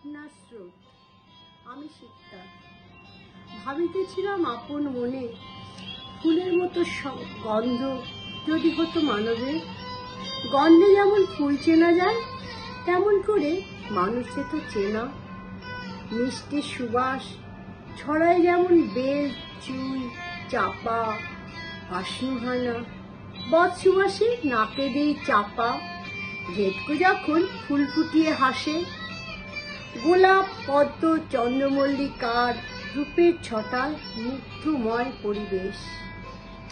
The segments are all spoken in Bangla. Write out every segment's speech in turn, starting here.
ভাবনার স্রোত আমি শিকতা ভাবিতেছিলাম আপন মনে ফুলের মতো গন্ধ যদি হতো মানবের। গন্ধে যেমন ফুল চেনা যায়, তেমন করে মানুষে তো চেনা। মিষ্টি সুবাস ছড়ায় যেমন বেল চুই চাপা আশনুহানা বদ সুবাসে নাকে দেই চাপা। ভেটকো যখন ফুল ফুটিয়ে হাসে গোলাপ, পদ্ম, চন্দ্রমল্লিকার রূপের ছটায় মুগ্ধময় পরিবেশ।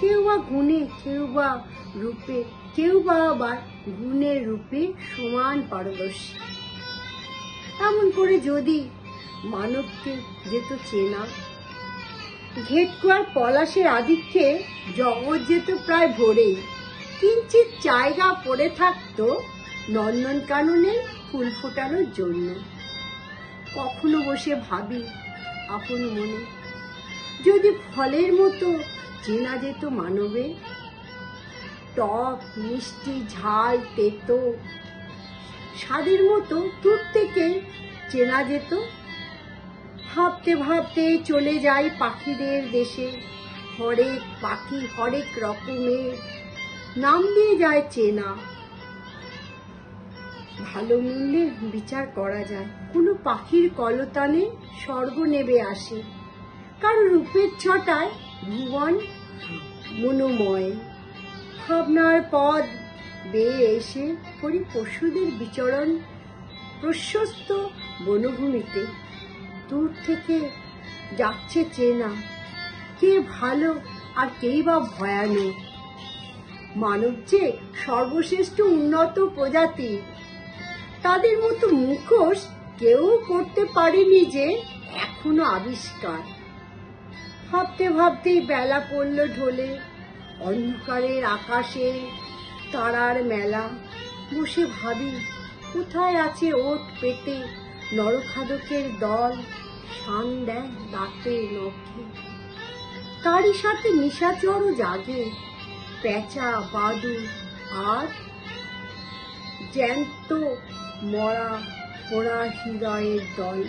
কেউ বা গুণে, কেউ বা রূপে, কেউ বা আবার গুণের রূপে সমান পারদর্শী। এমন করে যদি মানবকে যেত চেনা ঘেটকুয়ার পলাশের আধিক্যে জগৎ যেত প্রায় ভরে। কিঞ্চিত জায়গা পড়ে থাকতো নন্দন কাননে ফুল ফোটানোর জন্য। কখনো বসে ভাবি আপন মনে। যদি ফলের মতো চেনা যেত মানবে, টক, মিষ্টি, ঝাল, তেতো, স্বাদের মতো থেকে চেনা যেত। ভাবতে ভাবতে চলে যাই পাখিদের দেশে, হরেক পাখি হরেক রকমের। নাম দিয়ে যায় চেনা ভালো মূল্যের বিচার করা যায়। কোনো পাখির কলতানে স্বর্গ নেবে আসে। কারও রূপের ছটায় ভুবন মনোময়। ভাবনার পদ বেয়ে এসে পরি পশুদের বিচরণ প্রশস্ত বনভূমিতে। দূর থেকে যাচ্ছে চেনা কে ভালো আর কেই বা ভয়ানক। মানব যে সর্বশ্রেষ্ঠ উন্নত প্রজাতি তাদের মতো মুখোশ কেউ করতে পারেনি যে এখনও আবিষ্কার। ভাবতে ভাবতেই বেলা পড়ল ঢোলে, অন্ধকারের আকাশে তারার মেলা। বসে ভাবি, কোথায় আছে ওট পেতে নরখাদকের দল? শান দেয় রাতে নখে তারই সাথে নিশাচরও জাগে, পেঁচা বাদু আর জ্যান্ত মরা পোড়া হৃদয়ের দল